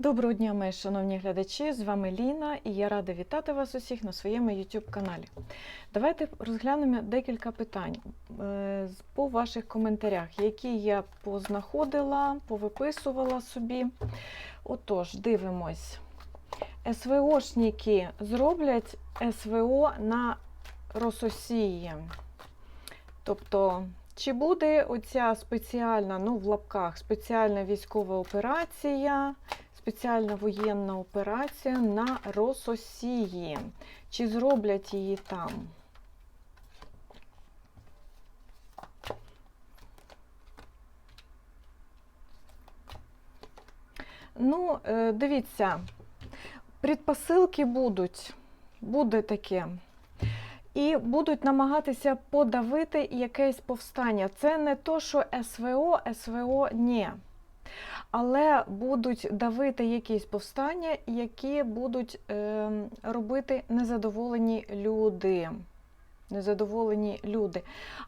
Доброго дня, мої шановні глядачі! З вами Ліна і я рада вітати вас усіх на своєму YouTube каналі. Давайте розглянемо декілька питань е, по ваших коментарях, які я познаходила, повиписувала собі. Отож, дивимось. СВОшники зроблять СВО на Рососії. Тобто, чи буде оця спеціальна, ну в лапках, спеціальна військова операція, спеціальна воєнна операція на Рососії? Чи зроблять її там? Ну, е, дивіться, предпосилки будуть, буде таке. І будуть намагатися подавити якесь повстання. Це не то, що СВО, СВО ні. Але будуть давити якісь повстання, які будуть е, робити незадоволені люди. Незадоволені люди.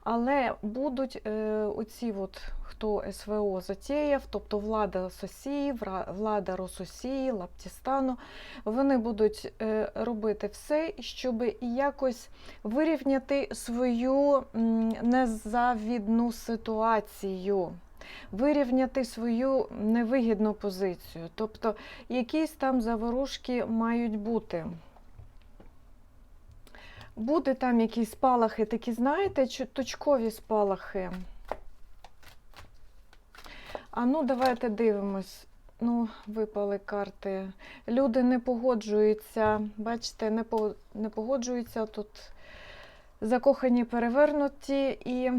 Але будуть е, оці, от, хто СВО затіяв, тобто влада Сосії, влада Рососії, Лаптістану, вони будуть е, робити все, щоб якось вирівняти свою незавідну ситуацію, вирівняти свою невигідну позицію. Тобто якісь там заворушки мають бути. Буде там якісь спалахи, такі, знаєте, точкові спалахи. А ну, давайте дивимось. Ну, випали карти. Люди не погоджуються, бачите, не, не погоджуються тут закохані перевернуті, і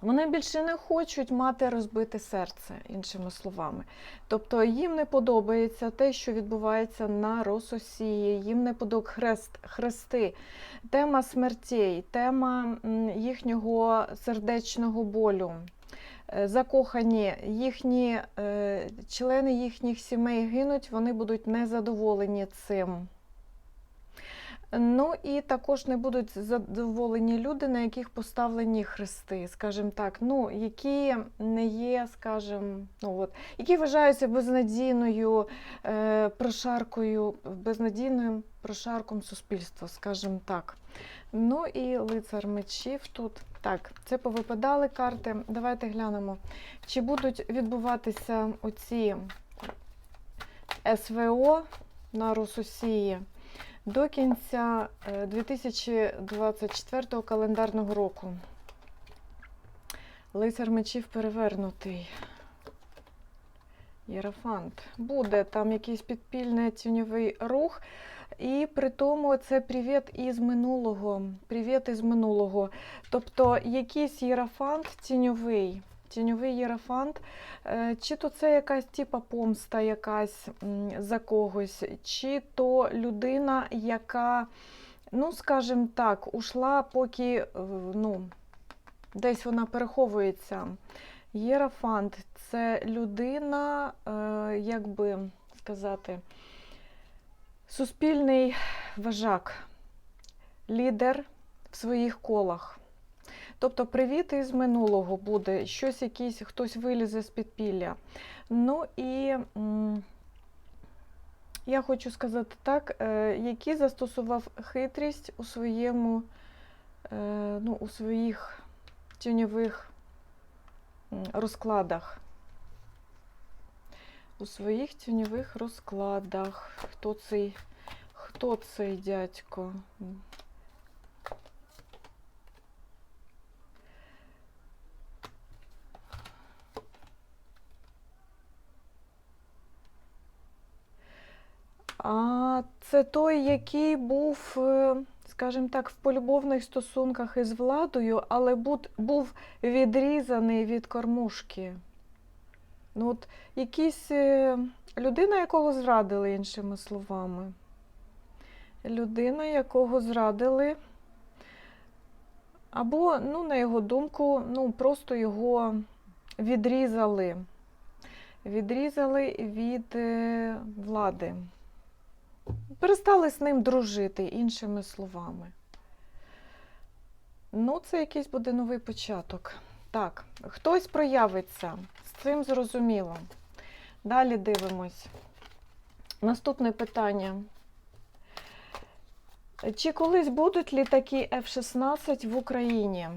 вони більше не хочуть мати розбите серце, іншими словами. Тобто їм не подобається те, що відбувається на Рососії, їм не подобається хрест, хрести, тема смертей, тема їхнього сердечного болю. Е, Закохані, їхні е, члени їхніх сімей гинуть, вони будуть незадоволені цим. Ну і також не будуть задоволені люди, на яких поставлені хрести, скажімо так, ну, які не є, скажімо, ну, от, які вважаються безнадійною е, прошаркою, безнадійним прошарком суспільства, скажімо так. Ну і лицар мечів тут. Так, це повипадали карти. Давайте глянемо, чи будуть відбуватися оці СВО на Рососії до кінця е, 2024 календарного року. Лицар мечів перевернутий. Єрофант. Буде там якийсь підпільний тіньовий рух. І при тому це привіт із минулого. Привіт із минулого. Тобто якийсь єрофант тіньовий. Тіньовий єрофант, Е, чи то це якась типа помста якась за когось, чи то людина, яка, ну, скажімо так, ушла, поки е, ну, десь вона переховується. Єрофант це людина, е, як би сказати, суспільний вожак, лідер в своїх колах. Тобто привіт із минулого буде, щось якийсь, хтось вилізе з підпілля. Ну і я хочу сказати так, е, який застосував хитрість у своєму, е, ну, у своїх тіньових розкладах. У своїх тіньових розкладах. Хто цей, хто цей дядько? А це той, який був, е, скажімо так, в полюбовних стосунках із владою, але був відрізаний від кормушки. Ну, от якийсь е, людина, якого зрадили, іншими словами. Людина, якого зрадили. Або, ну, на його думку, ну, просто його відрізали. Відрізали від е, влади. Перестали з ним дружити, іншими словами. Ну, це якийсь буде новий початок. Так, хтось проявиться, з цим зрозуміло. Далі дивимось. Наступне питання. Чи колись будуть літаки F-16 в Україні?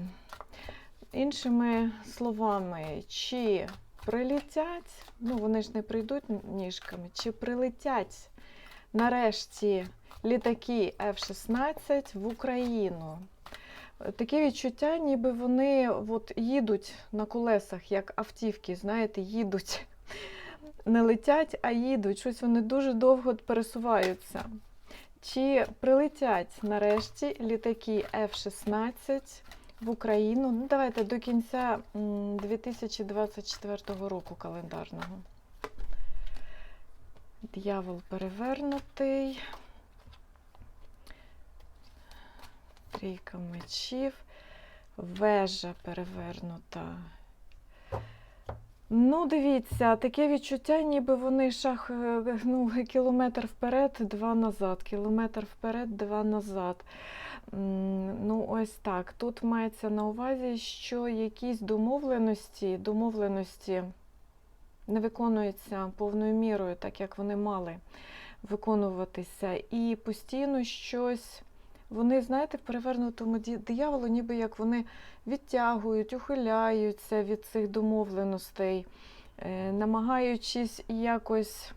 Іншими словами, чи прилетять, ну вони ж не прийдуть ніжками, чи прилетять нарешті літаки F-16 в Україну? Таке відчуття, ніби вони от їдуть на колесах, як автівки, знаєте, їдуть. Не летять, а їдуть. Щось вони дуже довго пересуваються. Чи прилетять нарешті літаки F-16 в Україну? Ну, давайте до кінця 2024 року календарного. Д'явол перевернутий. Трійка мечів. Вежа перевернута. Ну, дивіться, таке відчуття, ніби вони шах е, ну, кілометр вперед, два назад, кілометр вперед, два назад. Ну, ось так. Тут мається на увазі, що якісь домовленості, домовленості не виконуються повною мірою, так як вони мали виконуватися. І постійно щось. Вони, знаєте, в перевернутому дияволу, ніби як вони відтягують, ухиляються від цих домовленостей, е, намагаючись якось,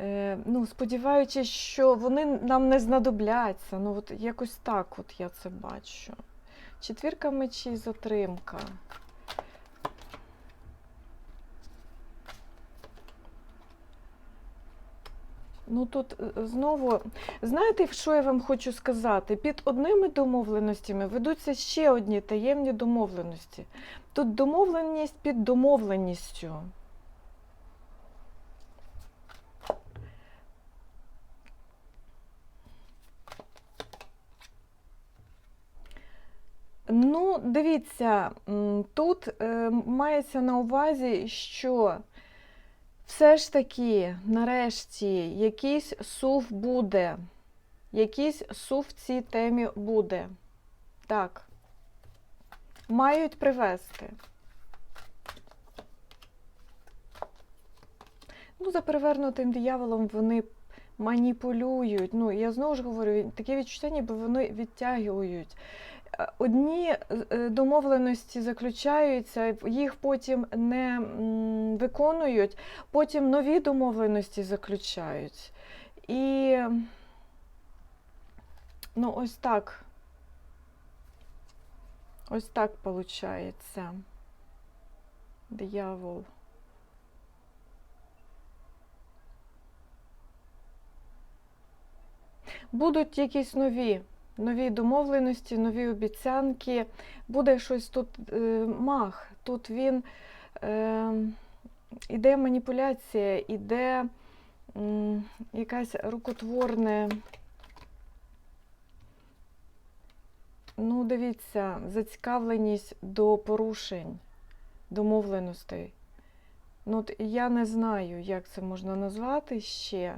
е, ну, сподіваючись, що вони нам не знадобляться. Ну, от якось так от я це бачу. Четвірка мечі, затримка. Ну тут е, знову, знаєте, що я вам хочу сказати? Під одними домовленостями ведуться ще одні таємні домовленості. Тут домовленість під домовленістю. Ну, дивіться, тут е, мається на увазі, що все ж таки, нарешті, якийсь сув буде. Якийсь сув в цій темі буде. Так. Мають привезти. Ну, за перевернутим дияволом вони маніпулюють. Ну, я знову ж говорю, таке відчуття, ніби вони відтягують. Одні е, домовленості заключаються, їх потім не виконують, потім нові домовленості заключають. І ну, ось так. Ось так виходить. Диявол. Будуть якісь нові, нові домовленості, нові обіцянки. Буде щось тут е, мах. Тут він е, іде маніпуляція, іде м, якась рукотворне. Ну, дивіться, зацікавленість до порушень домовленостей. Ну, от я не знаю, як це можна назвати ще.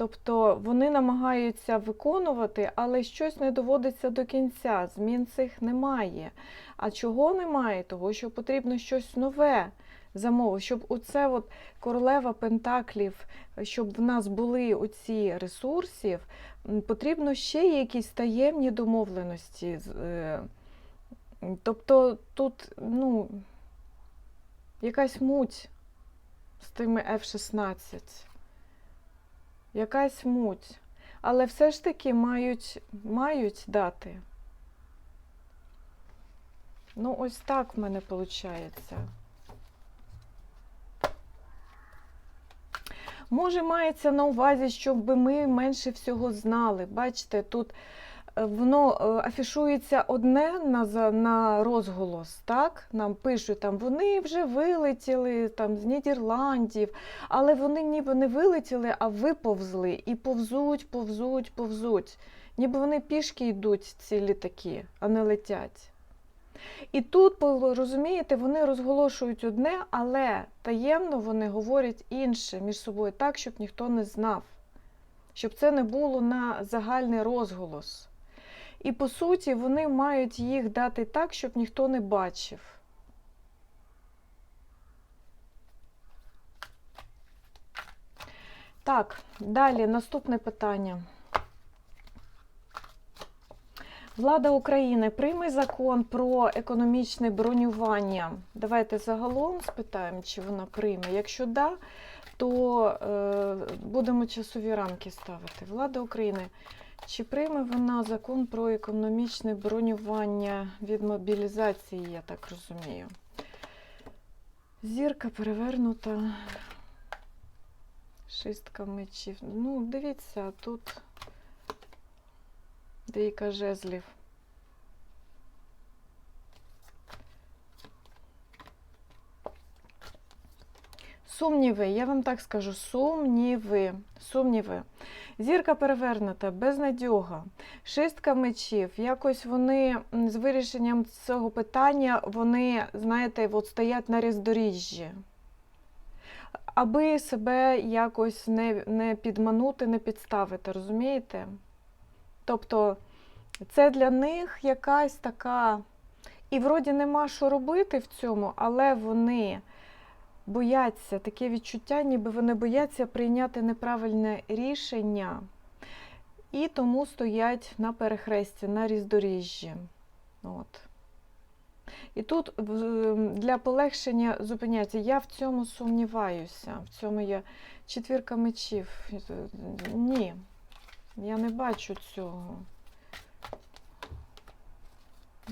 Тобто вони намагаються виконувати, але щось не доводиться до кінця. Змін цих немає. А чого немає? Того, що потрібно щось нове замовити, щоб оце от королева Пентаклів, щоб в нас були оці ресурсів, потрібно ще якісь таємні домовленості. е, Тобто тут, ну, якась муть з тими F-16 якась муть. Але все ж таки мають, мають дати. Ну, ось так в мене виходить. Може, мається на увазі, щоб ми менше всього знали. Бачите, тут воно е, афішується одне на, на розголос, так? Нам пишуть, там, вони вже вилетіли там, з Нідерландів, але вони ніби не вилетіли, а виповзли і повзуть, повзуть, повзуть. Ніби вони пішки йдуть, ці літаки, а не летять. І тут, розумієте, вони розголошують одне, але таємно вони говорять інше між собою так, щоб ніхто не знав, щоб це не було на загальний розголос. І по суті, вони мають їх дати так, щоб ніхто не бачив. Так, далі наступне питання. Влада України прийме закон про економічне бронювання. Давайте загалом спитаємо, чи вона прийме. Якщо да, то е, будемо часові рамки ставити. Влада України чи прийме вона закон про економічне бронювання від мобілізації, я так розумію. Зірка перевернута. Шістка мечів. Ну, дивіться, тут Двійка жезлів. Сумніви, я вам так скажу, сумніви, сумніви. Зірка перевернута, безнадьога, шістка мечів. Якось вони з вирішенням цього питання, вони, знаєте, от стоять на роздоріжжі. Аби себе якось не, не підманути, не підставити, розумієте? Тобто це для них якась така. І вроді нема що робити в цьому, але вони бояться, таке відчуття, ніби вони бояться прийняти неправильне рішення і тому стоять на перехресті, на різдоріжжі. От. І тут для полегшення зупиняться. Я в цьому сумніваюся. В цьому я четвірка мечів. Ні, я не бачу цього.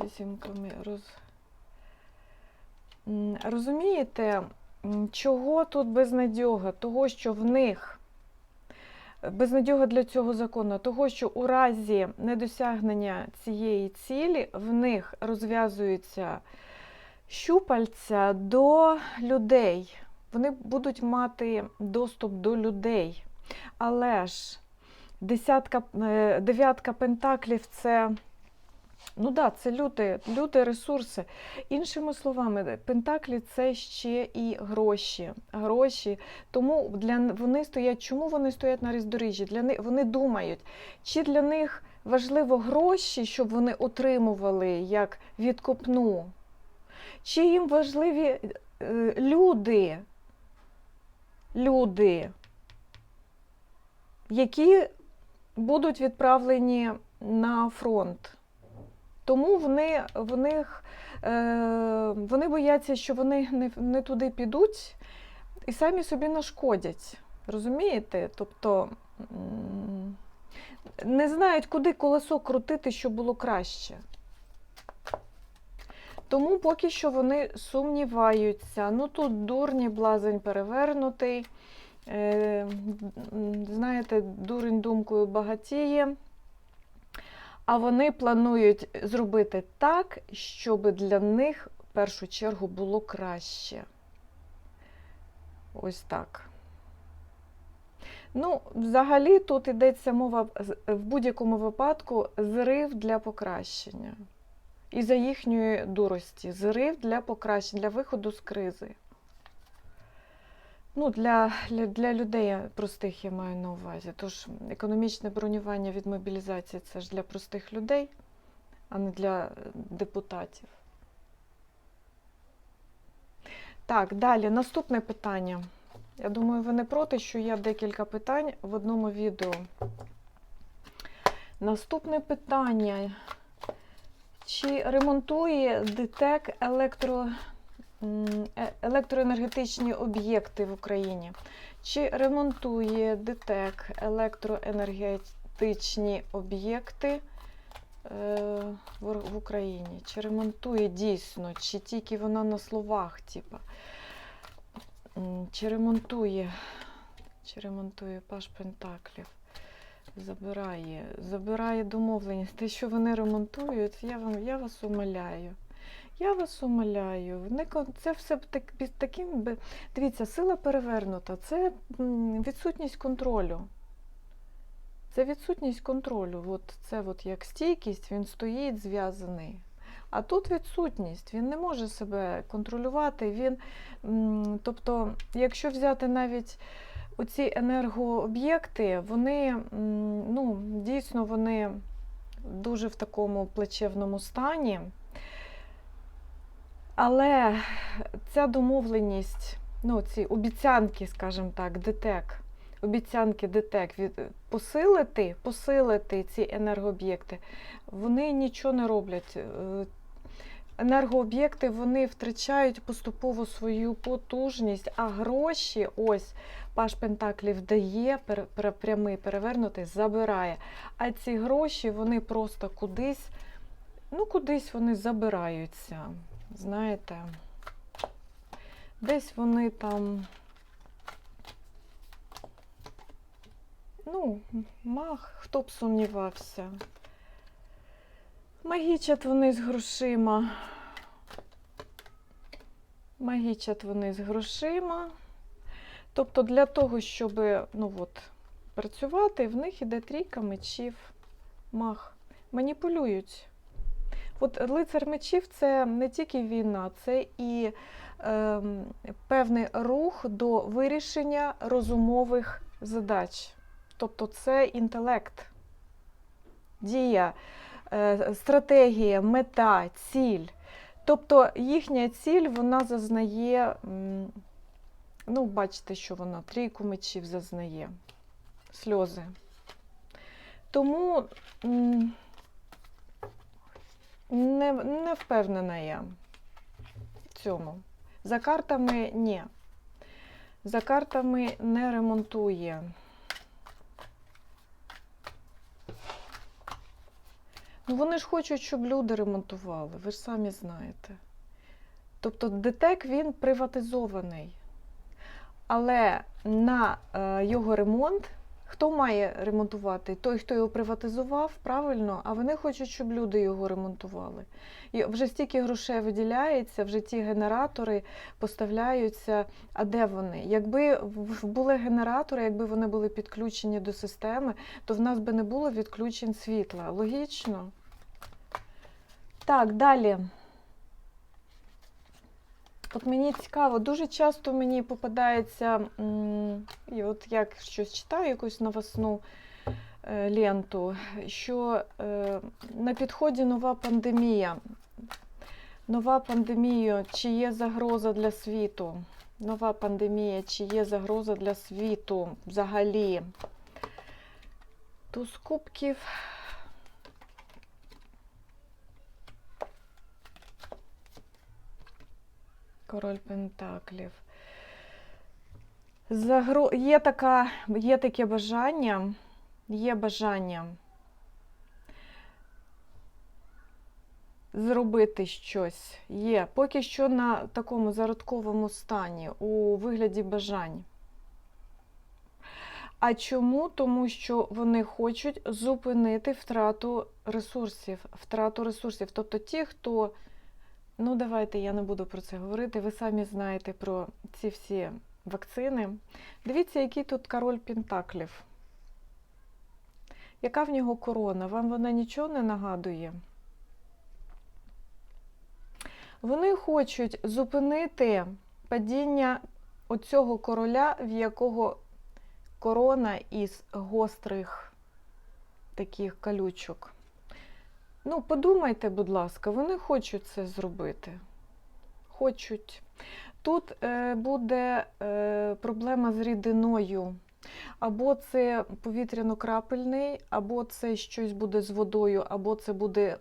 Вісімками роз... Розумієте, чого тут безнадьога? Того, що в них безнадьога для цього закону, того, що у разі недосягнення цієї цілі в них розв'язуються щупальця до людей. Вони будуть мати доступ до людей. Але ж десятка, е, дев'ятка пентаклів це. Ну да, це люди, люди, ресурси. Іншими словами, пентаклі це ще і гроші. гроші. Тому для вони стоять. Чому вони стоять на роздоріжжі? Для них вони думають, чи для них важливо гроші, щоб вони отримували як відкупну, чи їм важливі е, люди, люди, які будуть відправлені на фронт. Тому вони, в них, е, вони бояться, що вони не, не туди підуть і самі собі нашкодять. Розумієте? Тобто не знають, куди колесо крутити, щоб було краще. Тому поки що вони сумніваються. Ну тут дурні, блазень перевернутий. Е, знаєте, дурень думкою багатіє. А вони планують зробити так, щоб для них в першу чергу було краще. Ось так. Ну, взагалі, тут йдеться мова в будь-якому випадку зрив для покращення. І за їхньої дурості. Зрив для покращення, для виходу з кризи. Ну, для, для, людей простих я маю на увазі. Тож економічне бронювання від мобілізації це ж для простих людей, а не для депутатів. Так, далі наступне питання. Я думаю, ви не проти, що я декілька питань в одному відео. Наступне питання. Чи ремонтує ДТЕК електро, електроенергетичні об'єкти в Україні? Чи ремонтує ДТЕК електроенергетичні об'єкти е, в Україні? Чи ремонтує дійсно, чи тільки вона на словах, типа? Чи ремонтує? Чи ремонтує Паш Пентаклів? Забирає, забирає домовленість. Те, що вони ремонтують, я вам я вас умоляю. Я вас умоляю. Це все так, під таким. Дивіться, сила перевернута. Це відсутність контролю. Це відсутність контролю. От це от як стійкість, він стоїть зв'язаний. А тут відсутність, він не може себе контролювати. Він, тобто, якщо взяти навіть оці енергооб'єкти, вони ну, дійсно вони дуже в такому плачевному стані. Але ця домовленість, ну, ці обіцянки, скажімо так, ДТЕК, обіцянки ДТЕК від посилити, посилити ці енергооб'єкти, вони нічого не роблять. Е, Енергооб'єкти вони втрачають поступово свою потужність, а гроші, ось Паш Пентаклів дає, пер, прямий перевернутий, забирає. А ці гроші вони просто кудись, ну кудись вони забираються. Знаєте, десь вони там. Ну, мах, хто б сумнівався. Магічать вони з грошима. Магічать вони з грошима. Тобто для того, щоб ну от, працювати, в них іде трійка мечів, мах. Маніпулюють. От лицар мечів це не тільки війна, це і е, певний рух до вирішення розумових задач. Тобто це інтелект, дія, е, стратегія, мета, ціль. Тобто їхня ціль вона зазнає, ну, бачите, що вона трійку мечів зазнає, сльози. Тому не, не впевнена я в цьому. За картами ні. За картами не ремонтує. Ну, вони ж хочуть, щоб люди ремонтували, ви ж самі знаєте. Тобто ДТЕК він приватизований. Але на е, його ремонт хто має ремонтувати? Той, хто його приватизував, правильно, а вони хочуть, щоб люди його ремонтували. І вже стільки грошей виділяється, вже ті генератори поставляються. А де вони? Якби були генератори, якби вони були підключені до системи, то в нас би не було відключень світла. Логічно? Так, далі. От мені цікаво, дуже часто мені попадається, і от як щось читаю, якусь новосну е, ленту, що е, на підході нова пандемія. Нова пандемія, чи є загроза для світу? Нова пандемія, чи є загроза для світу взагалі? Туз кубків. Король Пентаклів. Загро... Є, така... є таке бажання, є бажання зробити щось. Є поки що на такому зародковому стані, у вигляді бажань. А чому? Тому що вони хочуть зупинити втрату ресурсів. Втрату ресурсів. Тобто ті, хто Ну, давайте я не буду про це говорити. Ви самі знаєте про ці всі вакцини. Дивіться, який тут король Пентаклів. Яка в нього корона? Вам вона нічого не нагадує? Вони хочуть зупинити падіння оцього короля, в якого корона із гострих таких калючок. Ну, подумайте, будь ласка, вони хочуть це зробити. Хочуть. Тут е, буде е, проблема з рідиною. Або це повітряно-крапельний, або це щось буде з водою, або це буде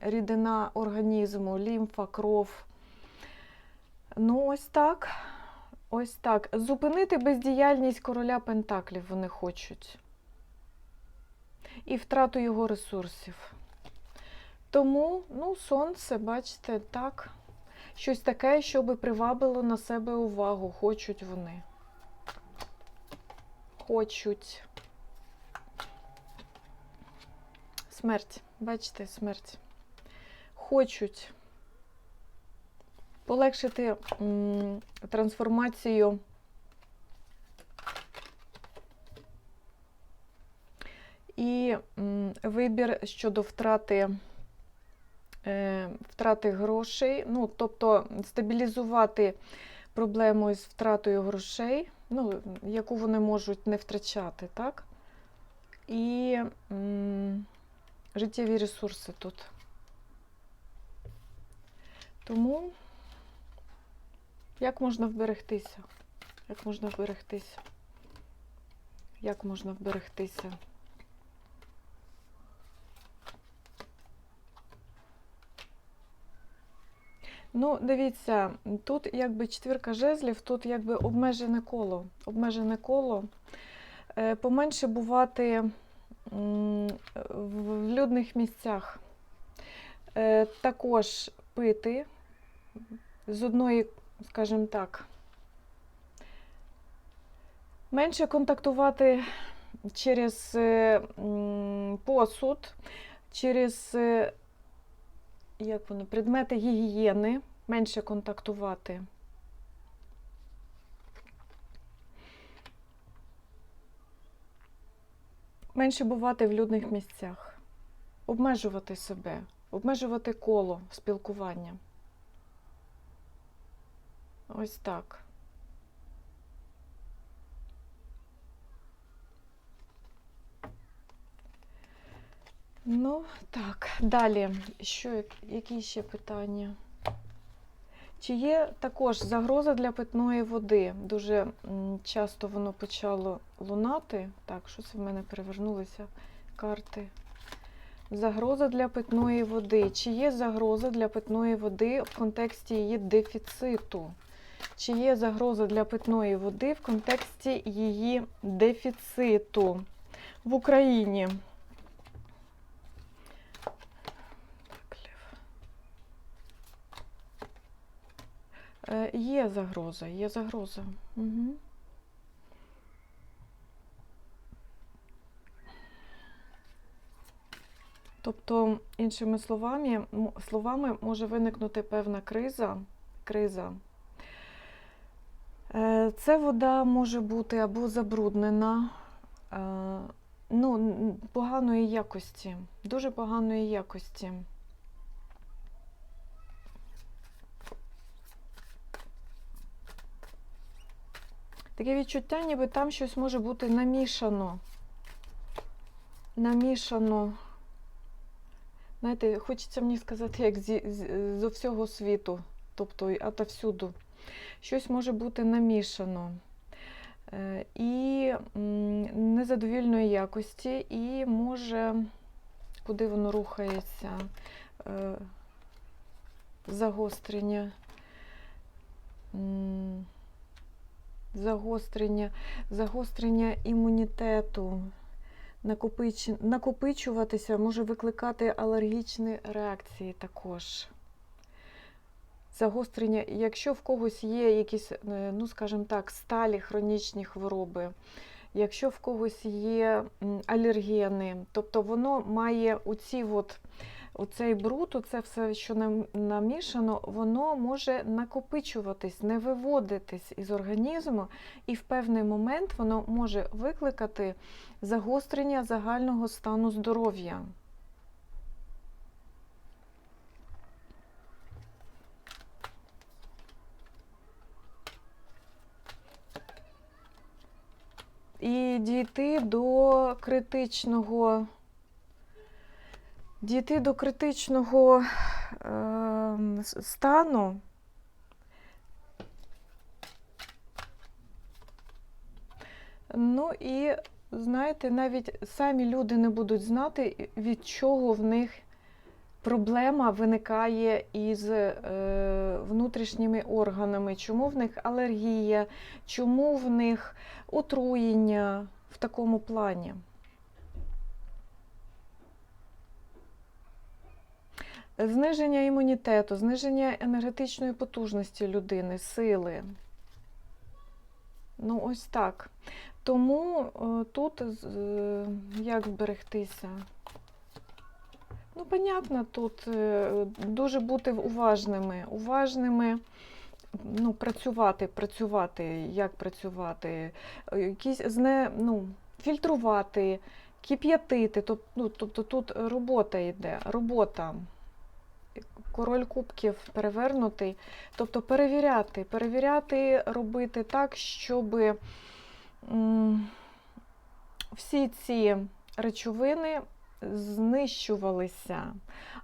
рідина організму, лімфа, кров. Ну, ось так. Ось так. Зупинити бездіяльність короля Пентаклів вони хочуть. І втрату його ресурсів. Тому, ну, сонце, бачите, так. Щось таке, щоб привабило на себе увагу. Хочуть вони. Хочуть. Смерть. Бачите, смерть. Хочуть полегшити м, трансформацію. І м, вибір щодо втрати втрати грошей, ну, тобто стабілізувати проблему з втратою грошей, ну, яку вони можуть не втрачати, так? І м, життєві ресурси тут. Тому як можна вберегтися? Як можна вберегтися? як можна вберегтися? Ну, дивіться, тут якби четвірка жезлів, тут якби обмежене коло. Обмежене коло. Е, Поменше бувати в людних місцях. Е, Також пити з одної, скажімо так, менше контактувати через е, посуд, через як воно, предмети гігієни, менше контактувати. Менше бувати в людних місцях, обмежувати себе, обмежувати коло спілкування. Ось так. Ну, так, далі. Що, які ще питання? Чи є також загроза для питної води? Дуже часто воно почало лунати. Так, що це в мене перевернулися карти? Загроза для питної води. Чи є загроза для питної води в контексті її дефіциту? Чи є загроза для питної води в контексті її дефіциту в Україні? Е, Є загроза, є загроза. Угу. Тобто, іншими словами, словами може виникнути певна криза. криза. Е, Це вода може бути або забруднена, е, ну, поганої якості, дуже поганої якості. Таке відчуття, ніби там щось може бути намішано. Намішано. Знаєте, хочеться мені сказати, як зі, з, зо всього світу, тобто і отовсюду. Щось може бути намішано. Е, І незадовільної якості, і може, куди воно рухається, е, загострення. Загострення, загострення імунітету, накопич... накопичуватися, може викликати алергічні реакції також. Загострення, якщо в когось є якісь, е, ну скажімо так, сталі хронічні хвороби, якщо в когось є алергени, тобто воно має оці от, оцей бруд, оце все, що нам- намішано, воно може накопичуватись, не виводитись із організму, і в певний момент воно може викликати загострення загального стану здоров'я. І дійти до критичного, дійти до критичного е, стану. Ну і знаєте, навіть самі люди не будуть знати, від чого в них проблема виникає із е, внутрішніми органами, чому в них алергія, чому в них отруєння в такому плані. Зниження імунітету, зниження енергетичної потужності людини, сили. Ну, ось так. Тому е, тут як зберегтися? Ну, понятно, тут е, дуже бути уважними, уважними, ну, працювати, працювати, як працювати, е, якісь зне, ну, фільтрувати, кип'ятити. Тоб- ну, Тобто тут робота йде, робота король кубків перевернутий. Тобто перевіряти, перевіряти, робити так, щоб всі ці речовини знищувалися,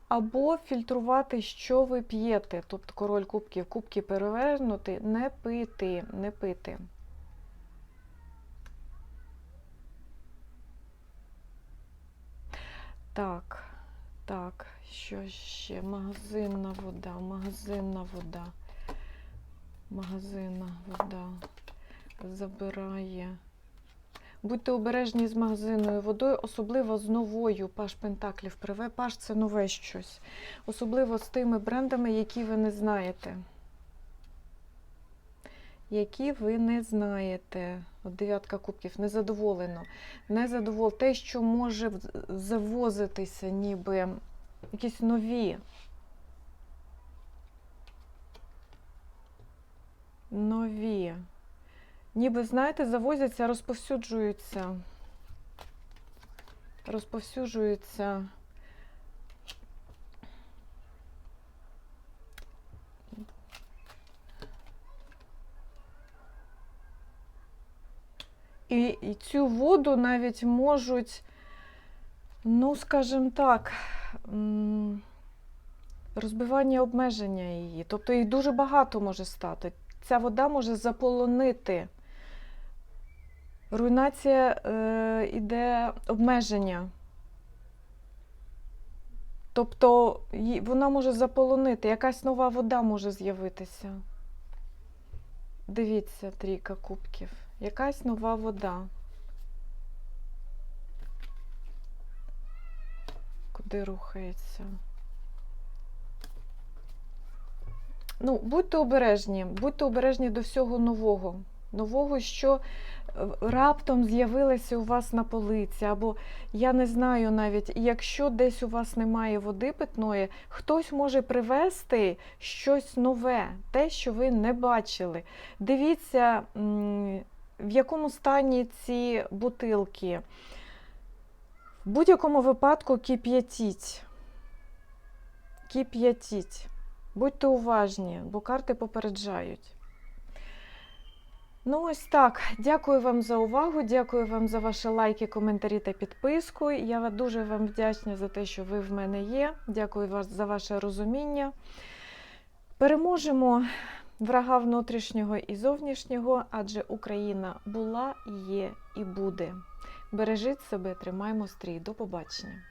або фільтрувати, що ви п'єте. Тобто король кубків, кубки перевернути, не пити, не пити. Так, що ще? Магазинна вода, магазинна вода. Магазинна вода забирає. Будьте обережні з магазинною водою, особливо з новою паш Пентаклів. Приве паш це нове щось. Особливо з тими брендами, які ви не знаєте. Які ви не знаєте. От дев'ятка кубків, незадоволено. Незадовол... Те, що може завозитися, ніби якісь нові. Нові. Ніби, знаєте, завозяться, розповсюджуються. Розповсюджуються. І, і цю воду навіть можуть, ну, скажімо так, розбивання обмеження її. Тобто їх дуже багато може стати. Ця вода може заполонити. Руйнація е, обмеження. Тобто вона може заполонити, якась нова вода може з'явитися. Дивіться, трійка кубків. Якась нова вода. Куди рухається? Ну, будьте обережні, будьте обережні до всього нового. Нового, що е, раптом з'явилося у вас на полиці, або я не знаю навіть, якщо десь у вас немає води питної, хтось може привезти щось нове, те, що ви не бачили. Дивіться, в якому стані ці бутилки. В будь-якому випадку кип'ятіть. Кип'ятіть. Будьте уважні, бо карти попереджають. Ну, ось так. Дякую вам за увагу. Дякую вам за ваші лайки, коментарі та підписку. Я дуже вам вдячна за те, що ви в мене є. Дякую вас за ваше розуміння. Переможемо врага внутрішнього і зовнішнього, адже Україна була, є і буде. Бережіть себе, тримаймо стрій. До побачення.